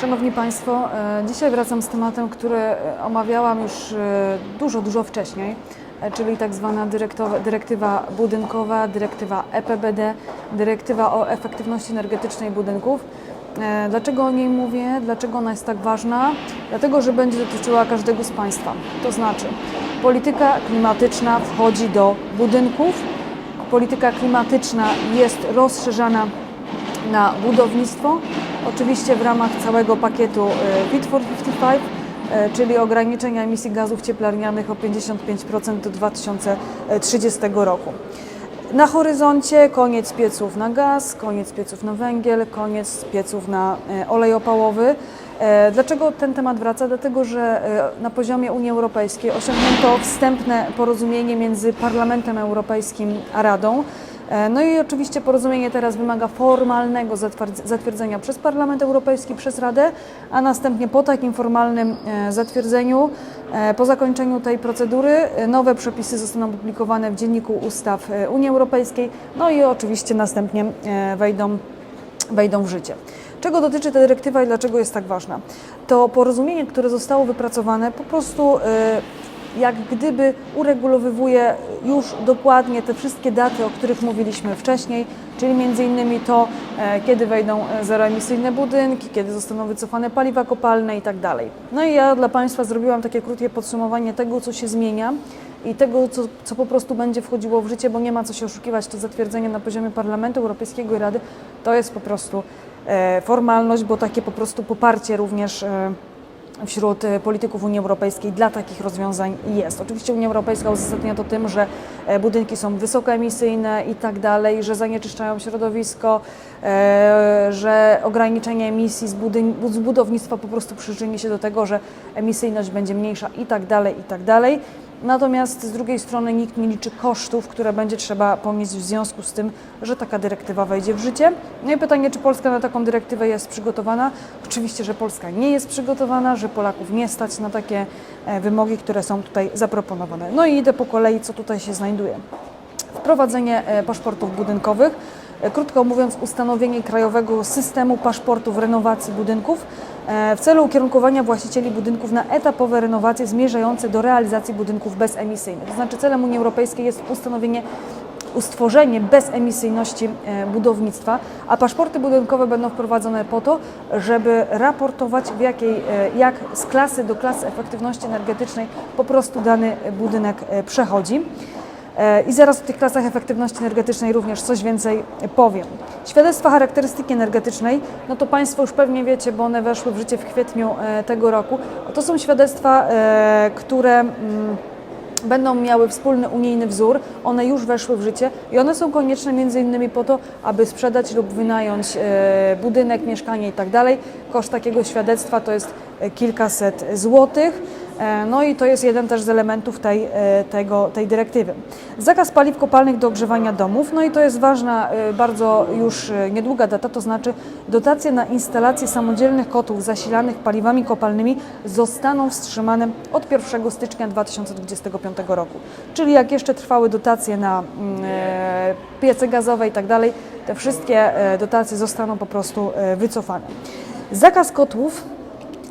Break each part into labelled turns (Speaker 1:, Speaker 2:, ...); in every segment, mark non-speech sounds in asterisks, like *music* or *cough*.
Speaker 1: Szanowni Państwo, e, dzisiaj wracam z tematem, który e, omawiałam już e, dużo, dużo wcześniej, czyli tak zwana dyrektywa budynkowa, dyrektywa EPBD, dyrektywa o efektywności energetycznej budynków. Dlaczego o niej mówię? Dlaczego ona jest tak ważna? Dlatego, że będzie dotyczyła każdego z Państwa. To znaczy, polityka klimatyczna wchodzi do budynków, polityka klimatyczna jest rozszerzana na budownictwo, oczywiście w ramach całego pakietu e, Fit for 55, e, czyli ograniczenia emisji gazów cieplarnianych o 55% do 2030 roku. Na horyzoncie koniec pieców na gaz, koniec pieców na węgiel, koniec pieców na e, olej opałowy. Dlaczego ten temat wraca? Dlatego, że na poziomie Unii Europejskiej osiągnięto wstępne porozumienie między Parlamentem Europejskim a Radą. E, No i oczywiście porozumienie teraz wymaga formalnego zatwierdzenia przez Parlament Europejski, przez Radę, a następnie po takim formalnym e, zatwierdzeniu, e, po zakończeniu tej procedury, nowe przepisy zostaną opublikowane w Dzienniku Ustaw Unii Europejskiej, no i oczywiście następnie wejdą wejdą w życie. Czego dotyczy ta dyrektywa i dlaczego jest tak ważna? To porozumienie, które zostało wypracowane, po prostu jak gdyby uregulowywuje już dokładnie te wszystkie daty, o których mówiliśmy wcześniej, czyli innymi to, e, kiedy wejdą e, zeroemisyjne budynki, kiedy zostaną wycofane paliwa kopalne i tak dalej. No i ja dla Państwa zrobiłam takie krótkie podsumowanie tego, co się zmienia i tego, co, co po prostu będzie wchodziło w życie, bo nie ma co się oszukiwać, to zatwierdzenie na poziomie Parlamentu Europejskiego i Rady to jest po prostu e, formalność, bo takie po prostu poparcie również wśród e, polityków Unii Europejskiej dla takich rozwiązań jest. Oczywiście Unia Europejska uzasadnia to tym, że e, budynki są wysokoemisyjne i tak dalej, że zanieczyszczają środowisko, e, że ograniczenie emisji z, z budownictwa po prostu przyczyni się do tego, że emisyjność będzie mniejsza i tak dalej, i tak dalej. Natomiast z drugiej strony nikt nie liczy kosztów, które będzie trzeba ponieść w związku z tym, że taka dyrektywa wejdzie w życie. No i pytanie, czy Polska na taką dyrektywę jest przygotowana? Oczywiście, że Polska nie jest przygotowana, że Polaków nie stać na takie e, wymogi, które są tutaj zaproponowane. No i idę po kolei, co tutaj się znajduje. Wprowadzenie e, paszportów budynkowych. E, Krótko mówiąc, ustanowienie krajowego systemu paszportów renowacji budynków e, w celu ukierunkowania właścicieli budynków na etapowe renowacje zmierzające do realizacji budynków bezemisyjnych. To znaczy celem Unii Europejskiej jest ustanowienie ustworzenie bezemisyjności e, budownictwa, a paszporty budynkowe będą wprowadzone po to, żeby raportować w jakiej, jak z klasy do klasy efektywności energetycznej po prostu dany budynek przechodzi. I zaraz o tych klasach efektywności energetycznej również coś więcej powiem. Świadectwa charakterystyki energetycznej, no to Państwo już pewnie wiecie, bo one weszły w życie w kwietniu e, tego roku. To są świadectwa, e, które mm, będą miały wspólny unijny wzór, one już weszły w życie i one są konieczne między innymi po to, aby sprzedać lub wynająć e, budynek, mieszkanie i tak. Koszt takiego świadectwa to jest kilkaset złotych. E, No i to jest jeden też z elementów tej, e, tego, tej dyrektywy. Zakaz paliw kopalnych do ogrzewania domów, no i to jest ważna, e, bardzo już niedługa data, to znaczy dotacje na instalację samodzielnych kotłów zasilanych paliwami kopalnymi zostaną wstrzymane od 1 stycznia 2025 roku. Czyli jak jeszcze trwały dotacje na mm, piece gazowe i tak dalej, te wszystkie dotacje zostaną po prostu wycofane. Zakaz kotłów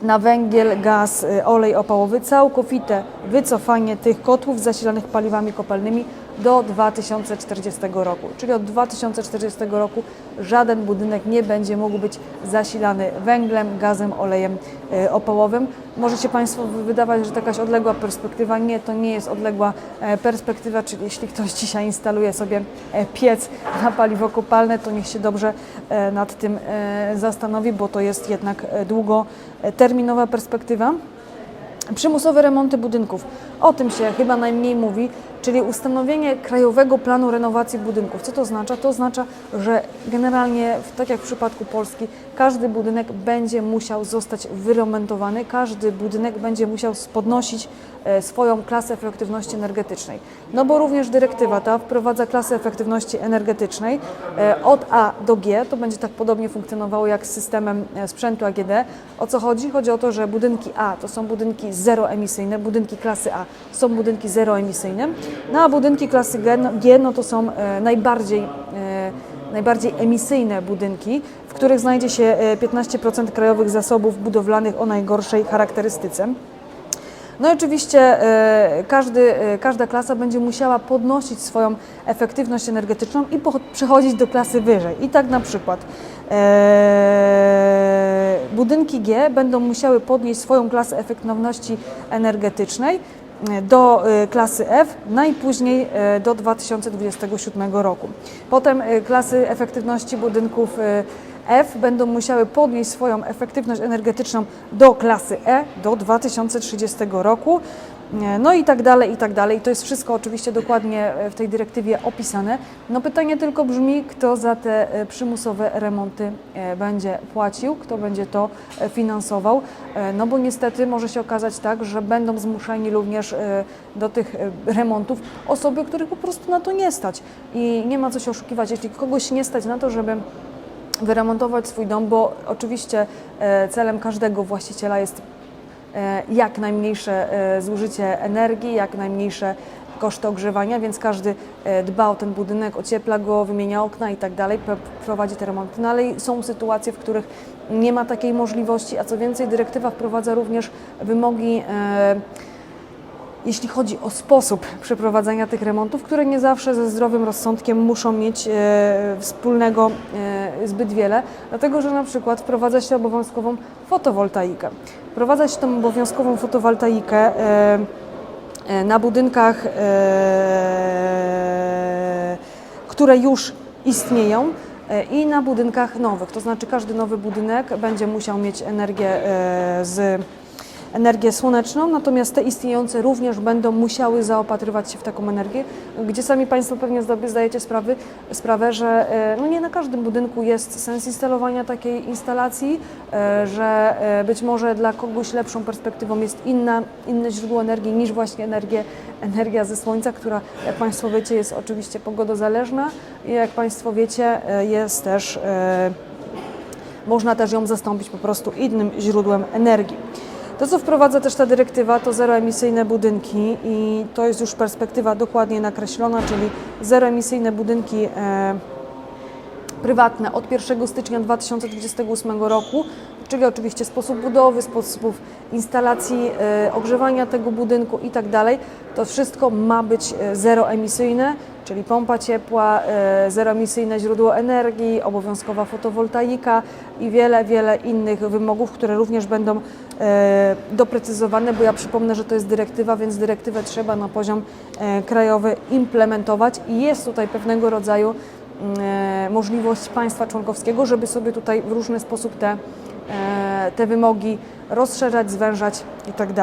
Speaker 1: na węgiel, gaz, y, olej opałowy, całkowite wycofanie tych kotłów zasilanych paliwami kopalnymi do 2040 roku. Czyli od 2040 roku żaden budynek nie będzie mógł być zasilany węglem, gazem, olejem y, opałowym. Możecie Państwo wy- wydawać, że to jakaś odległa perspektywa. Nie, to nie jest odległa e, perspektywa, czyli jeśli ktoś dzisiaj instaluje sobie e, piec na paliwo kopalne, to niech się dobrze e, nad tym e, zastanowi, bo to jest jednak e, długoterminowa perspektywa. Przymusowe remonty budynków. O tym się chyba najmniej mówi, czyli ustanowienie krajowego planu renowacji budynków. Co to oznacza? To oznacza, że generalnie, tak jak w przypadku Polski, każdy budynek będzie musiał zostać wyremontowany, każdy budynek będzie musiał podnosić e, swoją klasę efektywności energetycznej. No bo również dyrektywa ta wprowadza klasę efektywności energetycznej e, od A do G. To będzie tak podobnie funkcjonowało jak z systemem e, sprzętu AGD. O co chodzi? Chodzi o to, że budynki A to są budynki zeroemisyjne, budynki klasy A są budynki zeroemisyjne, no a budynki klasy G, no, no to są e, najbardziej e, najbardziej emisyjne budynki, w których znajdzie się e, 15% krajowych zasobów budowlanych o najgorszej charakterystyce. No i oczywiście e, każdy, e, każda klasa będzie musiała podnosić swoją efektywność energetyczną i przechodzić do klasy wyżej. I tak na przykład e, budynki G będą musiały podnieść swoją klasę efektywności energetycznej e, do e, klasy F najpóźniej e, do 2027 roku. Potem e, klasy efektywności budynków F będą musiały podnieść swoją efektywność energetyczną do klasy E do 2030 roku. No i tak dalej, i tak dalej. To jest wszystko oczywiście dokładnie e, w tej dyrektywie opisane. No pytanie tylko brzmi, kto za te e, przymusowe remonty e, będzie płacił, kto będzie to finansował. No bo niestety może się okazać tak, że będą zmuszeni również do tych remontów osoby, których po prostu na to nie stać. I nie ma co się oszukiwać, jeśli kogoś nie stać na to, żeby wyremontować swój dom, bo oczywiście celem każdego właściciela jest jak najmniejsze e, zużycie energii, jak najmniejsze koszty ogrzewania, więc każdy e, dba o ten budynek, ociepla go, wymienia okna i tak dalej, prowadzi te remonty. No ale są sytuacje, w których nie ma takiej możliwości, a co więcej dyrektywa wprowadza również wymogi e, jeśli chodzi o sposób przeprowadzania tych remontów, które nie zawsze ze zdrowym rozsądkiem muszą mieć e, wspólnego e, zbyt wiele, dlatego że na przykład wprowadza się obowiązkową fotowoltaikę. Wprowadza się tą obowiązkową fotowoltaikę e, na budynkach, które już istnieją i na budynkach nowych. To znaczy każdy nowy budynek będzie musiał mieć energię z energię słoneczną, natomiast te istniejące również będą musiały zaopatrywać się w taką energię, gdzie sami Państwo pewnie zda- zdajecie sprawy, sprawę, że e, no nie na każdym budynku jest sens instalowania takiej instalacji, e, że e, być może dla kogoś lepszą perspektywą jest inna, inne źródło energii niż właśnie energię, energia ze słońca, która jak Państwo wiecie jest oczywiście pogodozależna i jak Państwo wiecie jest też, można też ją zastąpić po prostu innym źródłem energii. To, co wprowadza też ta dyrektywa, to zeroemisyjne budynki i to jest już perspektywa dokładnie nakreślona, czyli zeroemisyjne budynki e, prywatne od 1 stycznia 2028 roku, czyli oczywiście sposób budowy, sposób instalacji, e, ogrzewania tego budynku i tak dalej. To wszystko ma być e, zeroemisyjne, czyli pompa ciepła, e, zeroemisyjne źródło energii, obowiązkowa fotowoltaika i wiele, wiele innych wymogów, które również będą e, doprecyzowane, bo ja przypomnę, że to jest dyrektywa, więc dyrektywę trzeba na poziom e, krajowy implementować. I jest tutaj pewnego rodzaju e, możliwość państwa członkowskiego, żeby sobie tutaj w różny sposób te, te wymogi rozszerzać, zwężać i tak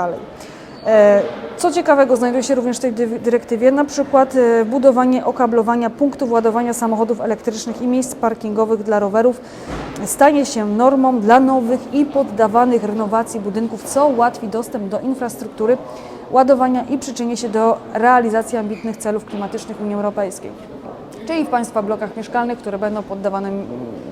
Speaker 1: Co ciekawego znajduje się również w tej dy- dyrektywie, na przykład e, budowanie okablowania punktów ładowania samochodów elektrycznych i miejsc parkingowych dla rowerów stanie się normą dla nowych i poddawanych renowacji budynków, co ułatwi dostęp do infrastruktury ładowania i przyczyni się do realizacji ambitnych celów klimatycznych Unii Europejskiej. Czyli w Państwa blokach mieszkalnych, które będą poddawane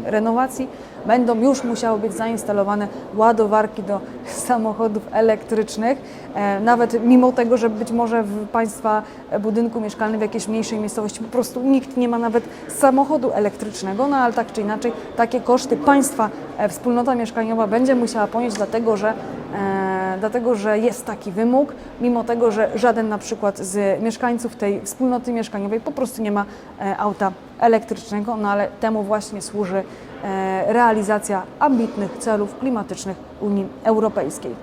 Speaker 1: renowacji, będą już musiały być zainstalowane ładowarki do *laughs* samochodów elektrycznych. E, nawet mimo tego, że być może w Państwa budynku mieszkalnym w jakiejś mniejszej miejscowości po prostu nikt nie ma nawet samochodu elektrycznego, no ale tak czy inaczej takie koszty państwa e, wspólnota mieszkaniowa będzie musiała ponieść, dlatego że e, dlatego że jest taki wymóg, mimo tego, że żaden na przykład z mieszkańców tej wspólnoty mieszkaniowej po prostu nie ma e, auta elektrycznego, no ale temu właśnie służy e, realizacja ambitnych celów klimatycznych Unii Europejskiej.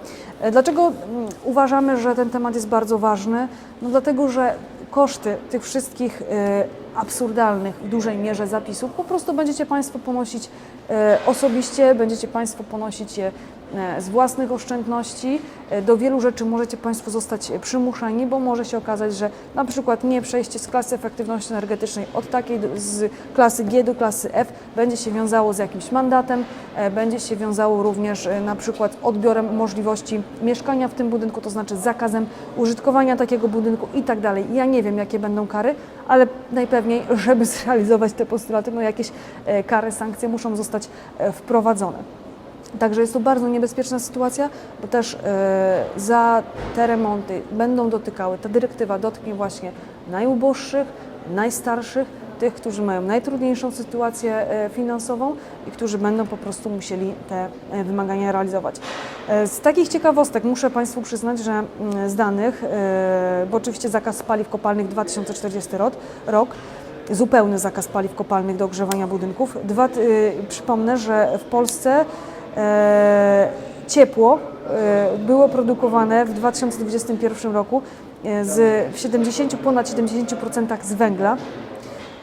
Speaker 1: E, Dlaczego uważamy, że ten temat jest bardzo ważny? No dlatego, że koszty tych wszystkich absurdalnych w dużej mierze zapisów po prostu będziecie Państwo ponosić osobiście, będziecie Państwo ponosić je z własnych oszczędności. E, Do wielu rzeczy możecie Państwo zostać e, przymuszeni, bo może się okazać, że na przykład nie przejście z klasy efektywności energetycznej od takiej z klasy G do klasy F będzie się wiązało z jakimś mandatem, e, będzie się wiązało również e, na przykład odbiorem możliwości mieszkania w tym budynku, to znaczy zakazem użytkowania takiego budynku i tak dalej. Ja nie wiem, jakie będą kary, ale najpewniej, żeby *laughs* zrealizować te postulaty, no jakieś e, kary, sankcje muszą zostać e, wprowadzone. Także jest to bardzo niebezpieczna sytuacja, bo też e, za te remonty będą dotykały, ta dyrektywa dotknie właśnie najuboższych, najstarszych, tych, którzy mają najtrudniejszą sytuację e, finansową i którzy będą po prostu musieli te e, wymagania realizować. Z takich ciekawostek muszę Państwu przyznać, że mm, z danych, bo oczywiście zakaz paliw kopalnych 2040 rok, zupełny zakaz paliw kopalnych do ogrzewania budynków. Dwa, przypomnę, że w Polsce ciepło e, było produkowane w 2021 roku e, z w 70, ponad 70% z węgla.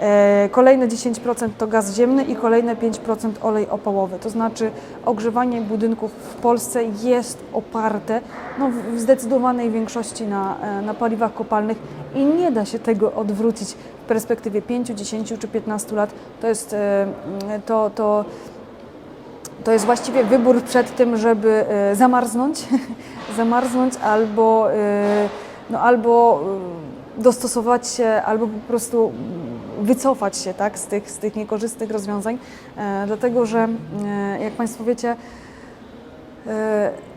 Speaker 1: E, Kolejne 10% to gaz ziemny i kolejne 5% olej opałowy. To znaczy ogrzewanie budynków w Polsce jest oparte no, w- zdecydowanej większości na, e, na paliwach kopalnych i nie da się tego odwrócić w perspektywie 5, 10 czy 15 lat. To jest, e, to, to, to jest właściwie wybór przed tym, żeby e, zamarznąć, *laughs* zamarznąć albo, e, no, albo e, dostosować się, albo po prostu wycofać się tak, z, tych, z tych niekorzystnych rozwiązań, dlatego że jak Państwo wiecie,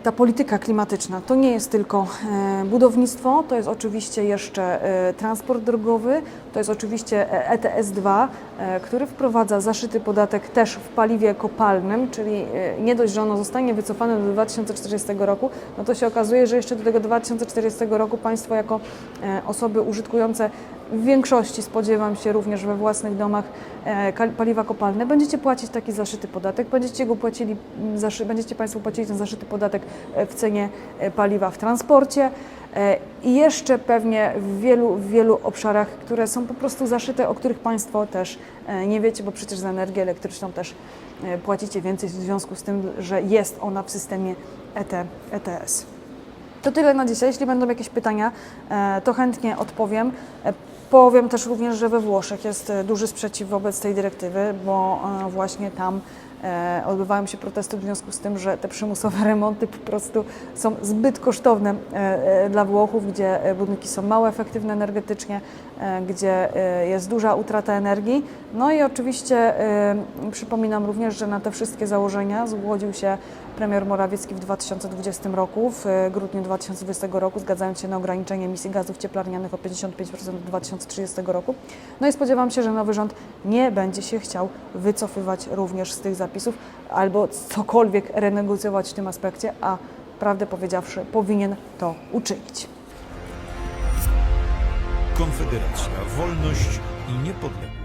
Speaker 1: ta polityka klimatyczna to nie jest tylko e, budownictwo, to jest oczywiście jeszcze e, transport drogowy, to jest oczywiście e, ETS2, e, który wprowadza zaszyty podatek też w paliwie kopalnym, czyli nie dość, że ono zostanie wycofane do 2040 roku, no to się okazuje, że jeszcze do tego 2040 roku państwo jako osoby użytkujące w większości spodziewam się również we własnych domach paliwa kopalne, będziecie płacić taki zaszyty podatek, będziecie go płacili, będziecie Państwo płacili ten zaszyty podatek w cenie e, paliwa w transporcie e, i jeszcze pewnie w wielu, w wielu obszarach, które są po prostu zaszyte, o których Państwo też e, nie wiecie, bo przecież za energię elektryczną też e, płacicie więcej w związku z tym, że jest ona w systemie E ET, ETS. To tyle na dzisiaj. Jeśli będą jakieś pytania, e, to chętnie odpowiem. E, Powiem też również, że we Włoszech jest e, duży sprzeciw wobec tej dyrektywy, bo e, właśnie tam e, odbywają się protesty w związku z tym, że te przymusowe remonty po prostu są zbyt kosztowne e, e, dla Włochów, gdzie e, budynki są mało efektywne energetycznie, e, gdzie e, jest duża utrata energii. No i oczywiście e, przypominam również, że na te wszystkie założenia zgodził się premier Morawiecki w 2020 roku, w e, grudniu 2020 roku, zgadzając się na ograniczenie emisji gazów cieplarnianych o 55% do 2030 roku. No i spodziewam się, że nowy rząd nie będzie się chciał wycofywać również z tych zapisów albo cokolwiek renegocjować w tym aspekcie, a prawdę powiedziawszy, powinien to uczynić.
Speaker 2: Konfederacja, wolność i niepodległość.